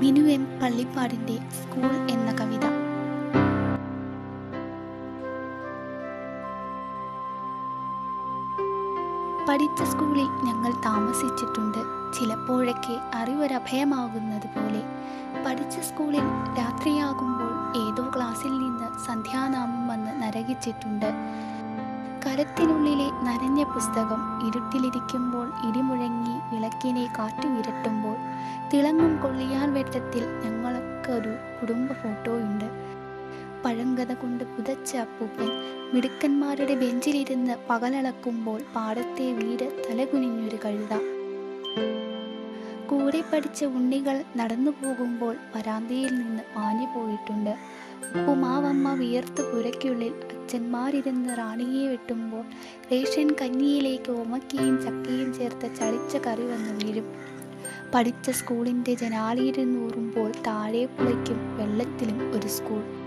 Binu M പള്ളിപ്പാടിന്റെ school എന്ന കവിത. പഠിച്ച സ്കൂളിൽ ഞങ്ങൾ താമസിച്ചിട്ടുണ്ട്. ചിലപ്പോഴൊക്കെ അറിവൊരഭയമാകുന്നത് പോലെ പഠിച്ച സ്കൂളിൽ രാത്രിയാകുമ്പോൾ ഏതോ ക്ലാസ്സിൽ നിന്ന് സന്ധ്യാനാമം വന്ന് നരകിച്ചിട്ടുണ്ട്. കരത്തിനുള്ളിലെ നനഞ്ഞ പുസ്തകം ഇരുട്ടിലിരിക്കുമ്പോൾ ഇടിമുഴങ്ങി വിളക്കിനെ കാറ്റു വിരട്ടുമ്പോൾ തിളങ്ങും കൊള്ളിയാൻ വെട്ടത്തിൽ ഞങ്ങൾക്കൊരു കുടുംബ ഫോട്ടോയുണ്ട് പഴങ്കഥ കൊണ്ട് പുതച്ച അപ്പൂപ്പൻ മിടുക്കന്മാരുടെ ബെഞ്ചിലിരുന്ന് പകലളക്കുമ്പോൾ പാടത്തെ വീട് തലകുനിഞ്ഞൊരു കഴുത. കൂടെ പഠിച്ച ഉണ്ണികൾ നടന്നു പോകുമ്പോൾ വരാന്തയിൽ നിന്ന് മാഞ്ഞു പോയിട്ടുണ്ട്. ഉപ്പുമാവമ്മ വിയർത്ത് പുരയ്ക്കുള്ളിൽ അച്ഛന്മാരിരുന്ന് റാണിയെ വെട്ടുമ്പോൾ റേഷൻ കഞ്ഞിയിലേക്ക് ഉമക്കിയും ചക്കയും ചേർത്ത് ചളിച്ച കറി വന്ന് വീഴും. പഠിച്ച സ്കൂളിന്റെ ജനാലിയിരുന്നൂറുമ്പോൾ താഴെ പുളയ്ക്കും വെള്ളത്തിലും ഒരു സ്കൂൾ.